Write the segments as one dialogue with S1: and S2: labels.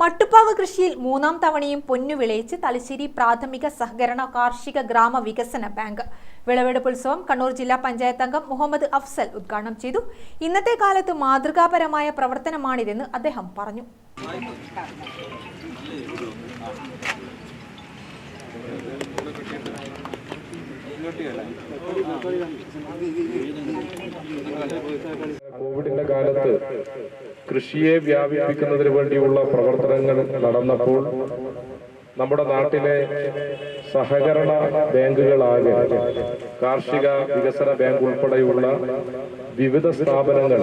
S1: മട്ടുപ്പാവ് കൃഷിയിൽ മൂന്നാം തവണയും പൊന്നു വിളയിച്ച് തലശ്ശേരി പ്രാഥമിക സഹകരണ കാർഷിക ഗ്രാമ വികസന ബാങ്ക്. വിളവെടുപ്പ് ഉത്സവം കണ്ണൂർ ജില്ലാ പഞ്ചായത്ത് അംഗം മുഹമ്മദ് അഫ്സൽ ഉദ്ഘാടനം ചെയ്തു. ഇന്നത്തെ കാലത്ത് മാതൃകാപരമായ പ്രവർത്തനമാണിതെന്ന് അദ്ദേഹം പറഞ്ഞു.
S2: കോവിഡിന്റെ കാലത്ത് കൃഷിയെ വ്യാപിപ്പിക്കുന്നതിന് വേണ്ടിയുള്ള പ്രവർത്തനങ്ങൾ നടന്നപ്പോൾ നമ്മുടെ നാട്ടിലെ സഹകരണ ബാങ്കുകളാകെ കാർഷിക വികസന ബാങ്ക് ഉൾപ്പെടെയുള്ള വിവിധ സ്ഥാപനങ്ങൾ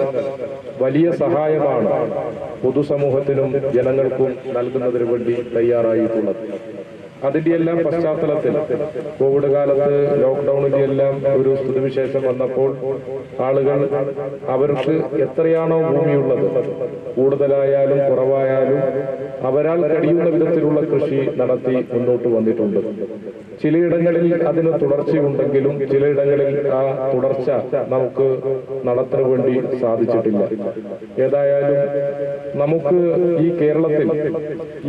S2: വലിയ സഹായമാണ് പൊതുസമൂഹത്തിനും ജനങ്ങൾക്കും നൽകുന്നതിന് വേണ്ടി തയ്യാറായിട്ടുള്ളത്. അതിന്റെ എല്ലാം പശ്ചാത്തലത്തിൽ കോവിഡ് കാലത്ത് ലോക്ക്ഡൌണിന്റെ എല്ലാം ഒരു സ്ഥിതിവിശേഷം വന്നപ്പോൾ ആളുകൾ അവർക്ക് എത്രയാണോ ഭൂമിയുള്ളത് കൂടുതലായാലും കുറവായാലും അവരാൽ കഴിയുന്ന വിധത്തിലുള്ള കൃഷി നടത്തി മുന്നോട്ട് വന്നിട്ടുണ്ട്. ചിലയിടങ്ങളിൽ അതിന് തുടർച്ചയുണ്ടെങ്കിലും ചിലയിടങ്ങളിൽ ആ തുടർച്ച നമുക്ക് നടത്തിന് വേണ്ടി സാധിച്ചിട്ടില്ല. ഏതായാലും നമുക്ക് ഈ കേരളത്തിൽ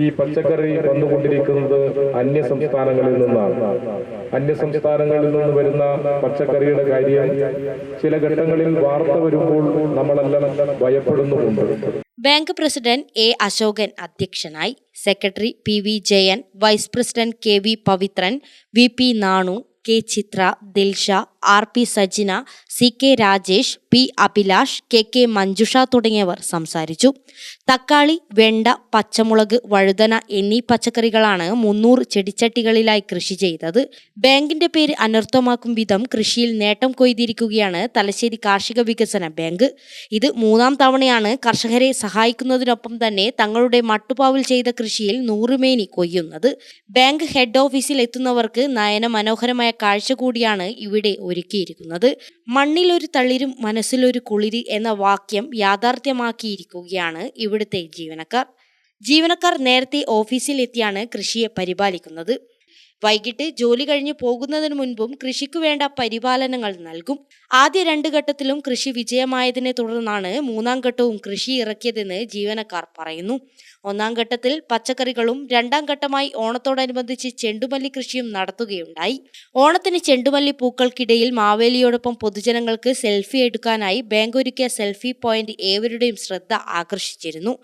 S2: ഈ പച്ചക്കറി വന്നുകൊണ്ടിരിക്കുന്നത് അന്യ സംസ്ഥാനങ്ങളിൽ നിന്നാണ്. അന്യ സംസ്ഥാനങ്ങളിൽ നിന്ന് വരുന്ന പച്ചക്കറിയുടെ കാര്യം ചില ഘട്ടങ്ങളിൽ വാർത്ത വരുമ്പോൾ നമ്മളെല്ലാം ഭയപ്പെടുന്നുമുണ്ട്.
S3: ബാങ്ക് പ്രസിഡന്റ് എ അശോകൻ അധ്യക്ഷനായി secretary P V Jayan vice president K V Pavithran V P Nanu K Chithra Dilsha R P Sajina C K Rajesh P Abhilash K K Manjusha തുടങ്ങിയവർ സംസാരിച്ചു. തക്കാളി വെണ്ട പച്ചമുളക് വഴുതന എന്നീ പച്ചക്കറികളാണ് മുന്നൂറ് ചെടിച്ചട്ടികളിലായി കൃഷി ചെയ്തത്. ബാങ്കിന്റെ പേര് അനർത്ഥമാക്കും വിധം കൃഷിയിൽ നേട്ടം കൊയ്തിരിക്കുകയാണ് തലശ്ശേരി കാർഷിക വികസന ബാങ്ക്. ഇത് മൂന്നാം തവണയാണ് കർഷകരെ സഹായിക്കുന്നതിനൊപ്പം തന്നെ തങ്ങളുടെ മട്ടുപാവിൽ ചെയ്ത കൃഷിയിൽ നൂറുമേനി കൊയ്യുന്നത്. ബാങ്ക് ഹെഡ് ഓഫീസിൽ എത്തുന്നവർക്ക് നയന മനോഹരമായ കാഴ്ച കൂടിയാണ് ഇവിടെ ഒരുക്കിയിരിക്കുന്നത്. മണ്ണിലൊരു തളിരും മനസ്സിലൊരു കുളിരി എന്ന വാക്യം യാഥാർത്ഥ്യമാക്കിയിരിക്കുകയാണ് ഇവിടുത്തെ ജീവനക്കാർ. ജീവനക്കാർ നേരത്തെ ഓഫീസിൽ എത്തിയാണ് കൃഷിയെ പരിപാലിക്കുന്നത്. വൈകിട്ട് ജോലി കഴിഞ്ഞ് പോകുന്നതിന് മുൻപും കൃഷിക്ക് വേണ്ട പരിപാലനങ്ങൾ നൽകും. ആദ്യ രണ്ട് ഘട്ടത്തിലും കൃഷി വിജയമായതിനെ തുടർന്നാണ് മൂന്നാം ഘട്ടവും കൃഷി ഇറക്കിയതെന്ന് ജീവനക്കാർ പറയുന്നു. ഒന്നാം ഘട്ടത്തിൽ പച്ചക്കറികളും രണ്ടാം ഘട്ടമായി ഓണത്തോടനുബന്ധിച്ച് ചെണ്ടുമല്ലി കൃഷിയും നടത്തുകയുണ്ടായി. ഓണത്തിന് ചെണ്ടുമല്ലി പൂക്കൾക്കിടയിൽ മാവേലിയോടൊപ്പം പൊതുജനങ്ങൾക്ക് സെൽഫി എടുക്കാനായി ബാങ്ക് ഒരുക്കിയ സെൽഫി പോയിന്റ് ഏവരുടെയും ശ്രദ്ധ ആകർഷിച്ചിരുന്നു.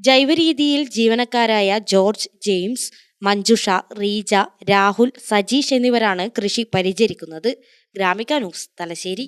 S3: ജൈവരീതിയിൽ ജീവനക്കാരായ ജോർജ് ജെയിംസ് മഞ്ജുഷ റീജ രാഹുൽ സജീഷ് എന്നിവരാണ് കൃഷി പരിചരിക്കുന്നത്. ഗ്രാമിക ന്യൂസ് തലശ്ശേരി.